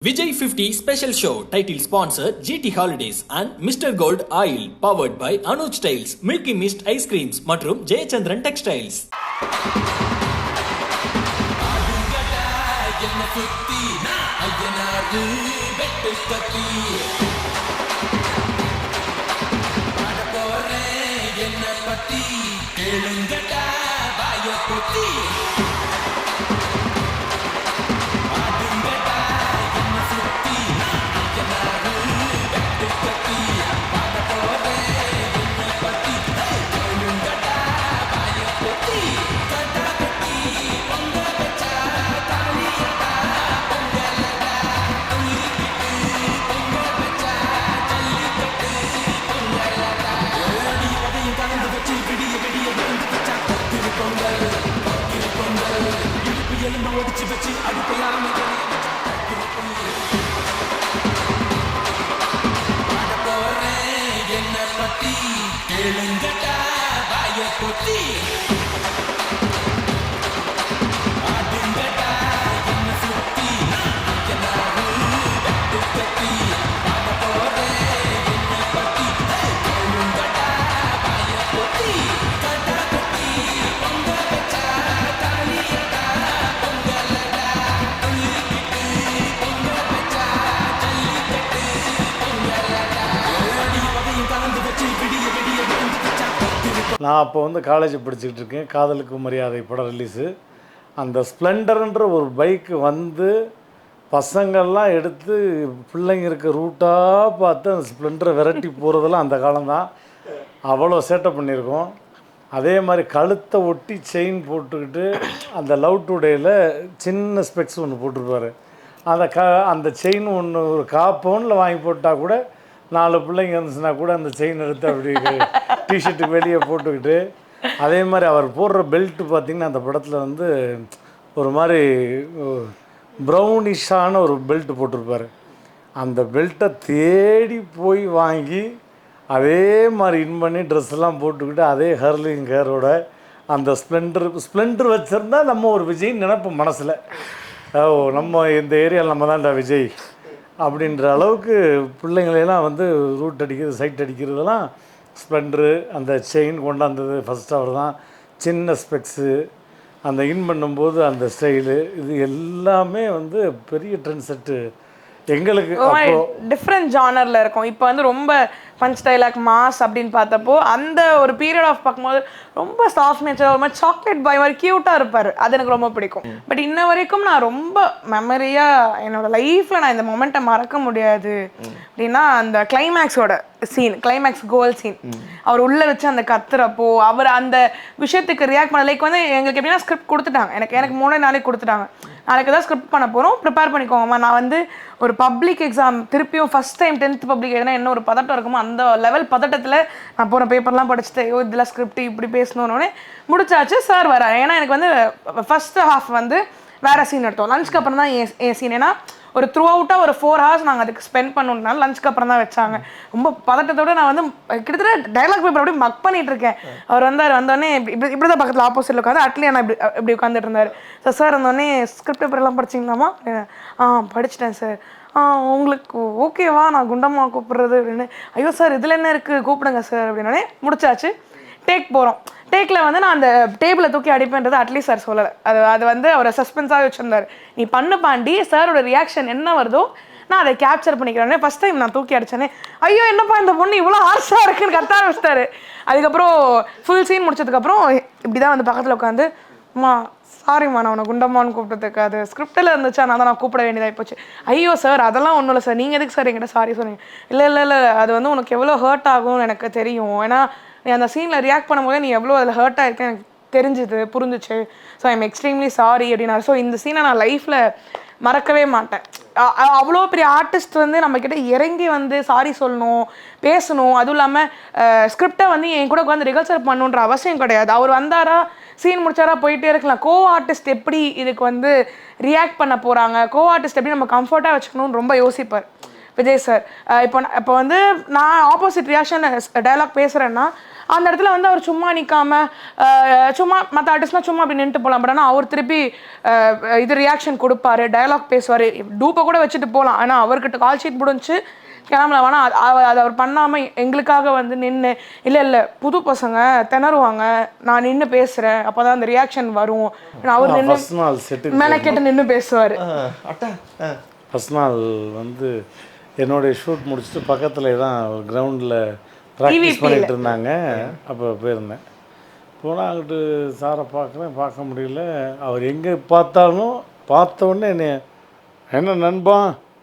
Vijay 50 special show title sponsor GT Holidays and Mr. Gold Oil powered by Anuj Styles, Milky Mist Ice Creams மற்றும் Jayachandran Textiles. என்ன வச்சு அடுப்பையாம எரிய வச்சா பத்திரி பொங்கல் பாட போறேன் என்ன பத்தி கேளுங்கடா வாய பொத்தி நான் அப்போ வந்து காலேஜ் படிச்சுக்கிட்டு இருக்கேன். காதலுக்கு மரியாதை படம் ரிலீஸு அந்த ஸ்ப்ளெண்டர்ன்ற ஒரு பைக்கு வந்து பசங்கள்லாம் எடுத்து பிள்ளைங்க இருக்க ரூட்டாக பார்த்து அந்த ஸ்ப்ளெண்டரை விரட்டி போகிறதெல்லாம் அந்த காலம்தான். அவ்வளோ சேட்டப் பண்ணியிருக்கோம். அதே மாதிரி கழுத்தை ஒட்டி செயின் போட்டுக்கிட்டு அந்த லவ் டுடேயில் சின்ன ஸ்பெக்ஸ் ஒன்று போட்டிருப்பாரு. அந்த க அந்த செயின் ஒன்று ஒரு காப்பவுனில் வாங்கி போட்டால் கூட நாலு பிள்ளைங்க இருந்துச்சுன்னா கூட அந்த செயின் எடுத்து அப்படி டிஷர்ட்டுக்கு வெளியே போட்டுக்கிட்டு அதே மாதிரி அவர் போடுற பெல்ட் பார்த்திங்கன்னா அந்த படத்தில் வந்து ஒரு மாதிரி ப்ரௌனிஷான ஒரு பெல்ட் போட்டிருப்பாரு. அந்த பெல்ட்டை தேடி போய் வாங்கி அதே மாதிரி இன் பண்ணி ட்ரெஸ்லாம் போட்டுக்கிட்டு அதே ஹர்லிங் ஹேரோட அந்த ஸ்ப்ளெண்டர் ஸ்ப்ளெண்டர் வச்சுருந்தா நம்ம ஒரு விஜய் நினப்பு மனசில். ஓ நம்ம இந்த ஏரியாவில் நம்ம தான்டா விஜய். அப்படின்ற அளவுக்கு பிள்ளைங்களையெல்லாம் வந்து ரூட் அடிக்கிறது சைட் அடிக்கிறதெல்லாம் ஸ்ப்ளெண்டரு அந்த செயின் கொண்டாந்தது ஃபஸ்ட் அவர் தான். சின்ன ஸ்பெக்ஸு அந்த இன் பண்ணும்போது அந்த ஸ்டைலு இது எல்லாமே வந்து பெரிய ட்ரெண்ட் செட்டு எங்களுக்கு டிஃப்ரெண்ட் ஜானரில் இருக்கும். இப்போ வந்து ரொம்ப பஞ்ச் டைலாக் மாஸ் அப்படின்னு பார்த்தப்போ அந்த ஒரு பீரியட் ஆஃப் பார்க்கும்போது ரொம்ப சாஃப்ட் நேச்சர் ஒரு மாதிரி சாக்லேட் பாய் மாதிரி க்யூட்டாக இருப்பார். அது எனக்கு ரொம்ப பிடிக்கும். பட் இன்ன வரைக்கும் நான் ரொம்ப மெமரியாக என்னோட லைஃப்பில் நான் இந்த மொமெண்ட்டை மறக்க முடியாது. அப்படின்னா அந்த கிளைமேக்ஸோட சீன் கிளைமேக்ஸ் கோல் சீன் அவர் உள்ள வச்சு அந்த கத்துறப்போ அவர் அந்த விஷயத்துக்கு ரியாக்ட் பண்ண லைக் வந்து எங்களுக்கு எப்படின்னா ஸ்கிரிப்ட் கொடுத்துட்டாங்க. எனக்கு எனக்கு மூணு நாளைக்கு கொடுத்துட்டாங்க. நாளைக்கு தான் ஸ்கிரிப்ட் பண்ண போகிறோம் ப்ரிப்பேர் பண்ணிக்கோங்கம்மா நான் வந்து ஒரு பப்ளிக் எக்ஸாம் திருப்பியும் ஃபஸ்ட் டைம் டென்த் பப்ளிக் எழுதினா என்ன ஒரு பதட்டம் இருக்குமோ அந்த லெவல் பதட்டத்தில் நான் போகிற பேப்பர்லாம் படிச்சுட்டு ஐயோ இதெல்லாம் ஸ்கிரிப்ட் இப்படி பேசணுன்னே முடிச்சாச்சு சார் வராரு. ஏன்னா எனக்கு வந்து ஃபஸ்ட்டு ஹாஃப் வந்து வேறு சீன் எடுத்தோம். லஞ்சுக்கு அப்புறம் தான் ஏ ஏ சீன் ஏன்னா ஒரு த்ரூ அவுட்டாக ஒரு ஃபோர் ஹவர்ஸ் நாங்கள் அதுக்கு ஸ்பெண்ட் பண்ணணும்னால லஞ்சுக்கு அப்புறம் தான் வச்சாங்க. ரொம்ப பதட்டத்தோட நான் வந்து கிட்டத்தட்ட டைலாக் பேப்பர் அப்படியே மக் பண்ணிட்டு இருக்கேன். அவர் வந்தார் வந்தோடனே இப்படி இப்படி தான் பக்கத்தில் ஆப்போசிட்டில் உட்காந்து அட்லி நான் இப்படி இப்படி உட்காந்துட்டு இருந்தார். சார் சார் வந்தோடனே ஸ்கிரிப்ட் பேப்பர் எல்லாம் படிச்சிங்களாமா? ஆ படிச்சிட்டேன் சார் ஆ உங்களுக்கு ஓகேவா நான் குண்டம்மா கூப்பிடுறது அப்படின்னு. ஐயோ சார் இதில் என்ன இருக்குது கூப்பிடுங்க சார் அப்படின்னே முடிச்சாச்சு. டேக் போகிறோம் டேக்கில் வந்து நான் அந்த டேபிளை தூக்கி அடிப்பேன்றது அட்லீஸ்ட் சார் சொல்லலை. அது அது வந்து அவரை சஸ்பென்ஸாக வச்சுருந்தார். நீ பண்ணு பாண்டி சாரோட ரியாக்ஷன் என்ன வருதோ நான் அதை கேப்சர் பண்ணிக்கிறேன். ஃபஸ்ட் டைம் நான் தூக்கி அடிச்சேனே ஐயோ என்னப்பா இந்த பொண்ணு இவ்வளோ ஹார்ஸாக இருக்குன்னு கத்த ஆரம்பிச்சிட்டாரு. அதுக்கப்புறம் ஃபுல் சீன் முடிச்சதுக்கப்புறம் இப்படி தான் வந்து பக்கத்தில் உட்காந்து அம்மா சாரிம்மா நான் உன்னை குண்டம்மான்னு கூப்பிட்டதுக்கு அது ஸ்கிரிப்டில் இருந்துச்சு? நான் தான் நான் கூப்பிட வேண்டியதாக போச்சு. ஐயோ சார் அதெல்லாம் ஒன்றும் இல்லை சார் நீங்கள் எதுக்கு சார் என்கிட்ட சாரி சொன்னீங்க? இல்லை இல்லை இல்லை. அது வந்து உனக்கு எவ்வளோ ஹர்ட் ஆகும்னு எனக்கு தெரியும். ஏன்னா நீ அந்த சீனில் ரியாக்ட் பண்ணும்போது நீ எவ்வளோ அதில் ஹர்ட் ஆயிருக்கேன் எனக்கு தெரிஞ்சுது புரிஞ்சுச்சு. ஸோ ஐம் எக்ஸ்ட்ரீம்லி சாரி அப்படின்னா ஸோ இந்த சீனை நான் லைஃப்பில் மறக்கவே மாட்டேன். அவ்வளோ பெரிய ஆர்டிஸ்ட் வந்து நம்மக்கிட்ட இறங்கி வந்து சாரி சொல்லணும் பேசணும். அதுவும் இல்லாமல் ஸ்கிரிப்டை வந்து என் கூட உட்காந்து ரிகர்சல் பண்ணணுன்ற அவசியம் கிடையாது. அவர் வந்தாரா சீன் முடிச்சாரா போயிட்டே இருக்கலாம். கோ ஆர்டிஸ்ட் எப்படி இதுக்கு வந்து ரியாக்ட் பண்ண போகிறாங்க கோ ஆர்டிஸ்ட் எப்படி நம்ம கம்ஃபர்ட்டாக வச்சுக்கணும்னு ரொம்ப யோசிப்பார் விஜய் சார். இப்போ இப்போ வந்து நான் ஆப்போசிட் ரியாக்ஷன் டயலாக் பேசுகிறேன்னா அந்த இடத்துல வந்து அவர் சும்மா நிற்காம சும்மா மற்ற ஆர்டிஸ்ட்லாம் சும்மா அப்படி நின்றுட்டு போகலாம் பட் ஆனால் அவர் திருப்பி இது ரியாக்ஷன் கொடுப்பாரு டயலாக் பேசுவார். டூப்பை கூட வச்சுட்டு போகலாம் ஆனால் அவர்கிட்ட கால் ஷீட் முடிஞ்சு கிளம்பலாம். வேணா அது அவ- அது அவர் பண்ணாமல் எங்களுக்காக வந்து நின்று இல்லை இல்லை புது பசங்க திணறுவாங்க. நான் நின்று பேசுகிறேன் அப்போ தான் அந்த ரியாக்ஷன் வரும். அவர் நின்று செட்டு மெனக்கெட்டு நின்று பேசுவார். ஃபஸ்ட் நாள் வந்து என்னுடைய ஷூட் முடிச்சுட்டு பக்கத்தில் தான் கிரவுண்டில் ப்ராக்டிஸ் EVP ல. பண்ணிட்டு இருந்தாங்க அப்போ போயிருந்தேன். போனால் அங்கிட்டு சாரை பார்க்குறேன் பார்க்க முடியல. அவர் எங்கே பார்த்தாலும் பார்த்த உடனே என்னை என்ன நண்பா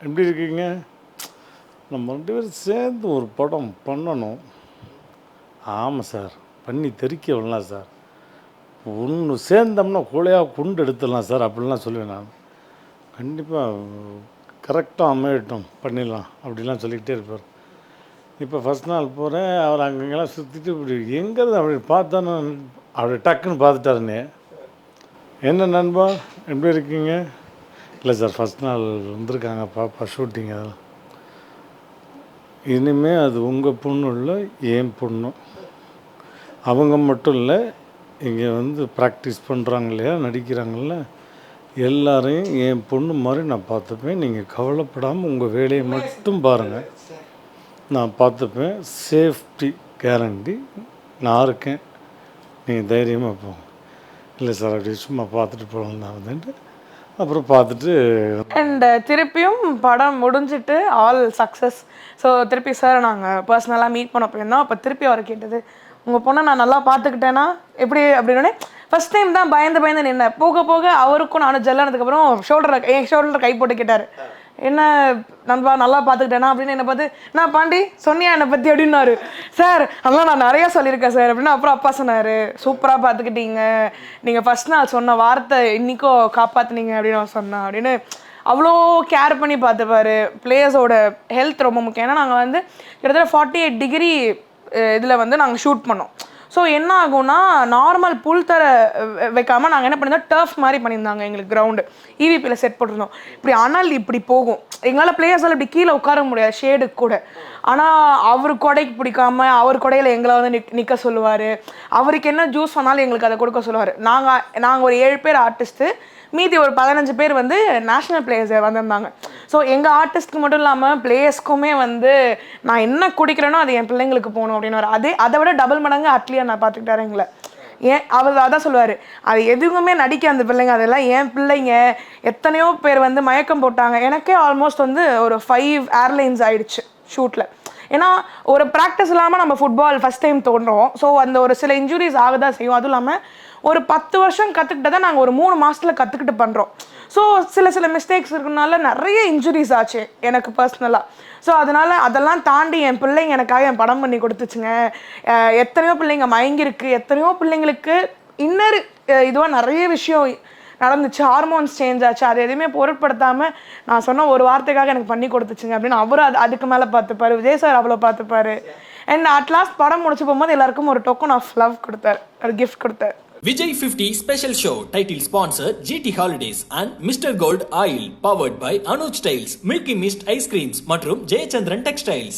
எப்படி இருக்கீங்க? நம்ம ரெண்டு பேரும் சேர்ந்து ஒரு படம் பண்ணணும். ஆமாம் சார் பண்ணி தெறிக்க விடலாம் சார். ஒன்று சேர்ந்தோம்னா கூலையாக குண்டு எடுத்துடலாம் சார் அப்படிலாம் சொல்லுவேன் நான். கண்டிப்பாக கரெக்டாக அமையட்டும் பண்ணிடலாம் அப்படிலாம் சொல்லிக்கிட்டே இருப்பார். இப்போ ஃபஸ்ட் நாள் போகிறேன் அவர் அங்கங்கெல்லாம் சுற்றிட்டு இப்படி எங்கேருந்து அப்படி பார்த்தானு அப்படி டக்குன்னு பார்த்துட்டாருனே. என்ன நண்பா எப்படி இருக்கீங்க? இல்லை சார் ஃபஸ்ட் நாள் வந்திருக்காங்க பாப்பா ஷூட்டிங் அதெல்லாம். இனிமேல் அது உங்கள் பொண்ணு இல்லை என் பொண்ணு. அவங்க மட்டும் இல்லை இங்கே வந்து ப்ராக்டிஸ் பண்ணுறாங்க இல்லையா நடிக்கிறாங்கல்ல. எல்லாரையும் என் பொண்ணு மாதிரி நான் பார்த்துப்பேன். நீங்கள் கவலைப்படாமல் உங்கள் வேலையை மட்டும் பாருங்கள் நான் பார்த்துப்பேன். Safety guarantee. நான் இருக்கேன். நீங்கள் தைரியமாக போங்க. இல்லை சார் அப்படி சும்மா பார்த்துட்டு போகலாம் தான் வந்துட்டு அப்புறம் பார்த்துட்டு அண்ட் uh, திருப்பியும் படம் முடிஞ்சிட்டு ஆல் சக்ஸஸ் ஸோ திருப்பி சார் நாங்கள் பர்சனலாக மீட் பண்ண போயிருந்தோம் அப்போ திருப்பி அவர் கேட்டது உங்கள் பொண்ணை நான் நல்லா பார்த்துக்கிட்டேன்னா எப்படி? அப்படின்னே ஃபர்ஸ்ட் டைம் தான் பயந்து பயந்து நின்னேன். போக போக அவருக்கும் நானும் ஜெல்லானதுக்கப்புறம் ஷோல்டர் என் ஷோல்டரில் கை போட்டு கேட்டார். என்ன நண்பா நல்லா பார்த்துக்கிட்டேனா? அப்படின்னு என்னை பார்த்து நான் பாண்டி சொன்னியா என்னை பற்றி அப்படின்னாரு. சார் அதெல்லாம் நான் நிறையா சொல்லியிருக்கேன் சார். அப்படின்னு அப்புறம் அப்பா சொன்னார். சூப்பராக பார்த்துக்கிட்டீங்க. நீங்கள் ஃபஸ்ட் நாள் சொன்ன வார்த்தை இன்னிக்கோ காப்பாற்றுனீங்க அப்படின்னு நான் சொன்னேன். அப்படின்னு அவ்வளோ கேர் பண்ணி பார்த்துப்பாரு. பிளேயர்ஸோட ஹெல்த் ரொம்ப முக்கியம். ஏன்னா நாங்கள் வந்து கிட்டத்தட்ட ஃபார்ட்டி எயிட் டிகிரி இதில் வந்து நாங்கள் ஷூட் பண்ணோம். ஸோ என்ன ஆகும்னா நார்மல் புல் தர வைக்காமல் நாங்கள் என்ன பண்ணியிருந்தோம் டர்ஃப் மாதிரி பண்ணியிருந்தாங்க எங்களுக்கு கிரவுண்டு இவிபியில் செட் போட்டிருந்தோம். இப்படி அனல் இப்படி போகும். எங்களால் பிளேயர்ஸால் இப்படி கீழே உட்கார முடியாது ஷேடுக்கு கூட. ஆனால் அவர் கொடைக்கு பிடிக்காம அவர் கொடையில் எங்களை வந்து நிக் நிற்க சொல்லுவார். அவருக்கு என்ன ஜூஸ் வேணாலும் எங்களுக்கு அதை கொடுக்க சொல்லுவார். நாங்கள் நாங்கள் ஒரு ஏழு பேர் ஆர்டிஸ்ட்டு மீதி ஒரு பதினஞ்சு பேர் வந்து நேஷ்னல் பிளேயர்ஸ் வந்திருந்தாங்க. ஸோ எங்கள் ஆர்டிஸ்ட்க்கு மட்டும் இல்லாமல் பிளேயர்ஸ்க்குமே வந்து நான் என்ன குடிக்கிறேனோ அது என் பிள்ளைங்களுக்கு போகணும் அப்படின்னு அதே அதை விட டபுள் மடங்கு அட்லியா நான் பார்த்துக்கிட்டாரு எங்களை. ஏன் அவர் அதான் சொல்லுவார். அது எதுவுமே நடிக்க அந்த பிள்ளைங்க அதெல்லாம் என் பிள்ளைங்க? எத்தனையோ பேர் வந்து மயக்கம் போட்டாங்க. எனக்கே ஆல்மோஸ்ட் வந்து ஒரு ஃபைவ் ஏர்லைன்ஸ் ஆயிடுச்சு ஷூட்டில் ஏன்னா ஒரு ப்ராக்டிஸ் இல்லாமல் நம்ம ஃபுட்பால் ஃபஸ்ட் டைம் தோன்றோம். ஸோ அந்த ஒரு சில இன்ஜுரிஸ் ஆகதான் செய்யும். அதுவும் இல்லாமல் ஒரு பத்து வருஷம் கற்றுக்கிட்டதை நாங்கள் ஒரு மூணு மாதத்தில் கற்றுக்கிட்டு பண்ணுறோம் ஸோ சில சில மிஸ்டேக்ஸ் இருக்கனால நிறைய இன்ஜுரிஸ் ஆச்சு எனக்கு பர்சனலாக ஸோ அதனால் அதெல்லாம் தாண்டி என் பிள்ளைங்க எனக்காக என் படம் பண்ணி கொடுத்துச்சுங்க. எத்தனையோ பிள்ளைங்க மயங்கிருக்கு எத்தனையோ பிள்ளைங்களுக்கு இன்னர் இதுவாக நிறைய விஷயம் நடந்துச்சு. ஹார்மோன்ஸ் சேஞ்ச் ஆச்சு. அது எதுவுமே பொருட்படுத்தாமல் நான் சொன்ன ஒரு வார்த்தைக்காக எனக்கு பண்ணி கொடுத்துச்சுங்க அப்படின்னு அவரும் அது அதுக்கு மேலே பார்த்துப்பாரு. விஜய் சார் அவ்வளோ பார்த்துப்பாரு. அண்ட் அட்லாஸ்ட் படம் முடிச்சு போகும்போது எல்லாருக்கும் ஒரு டோக்கன் ஆஃப் லவ் கொடுத்தார். ஒரு கிஃப்ட் கொடுத்தாரு. Vijay 50 special show title sponsor GT Holidays and Mr. Gold Oil powered by Anuj Styles, Milky Mist Ice Creams மற்றும் ஜெயச்சந்திரன் Textiles.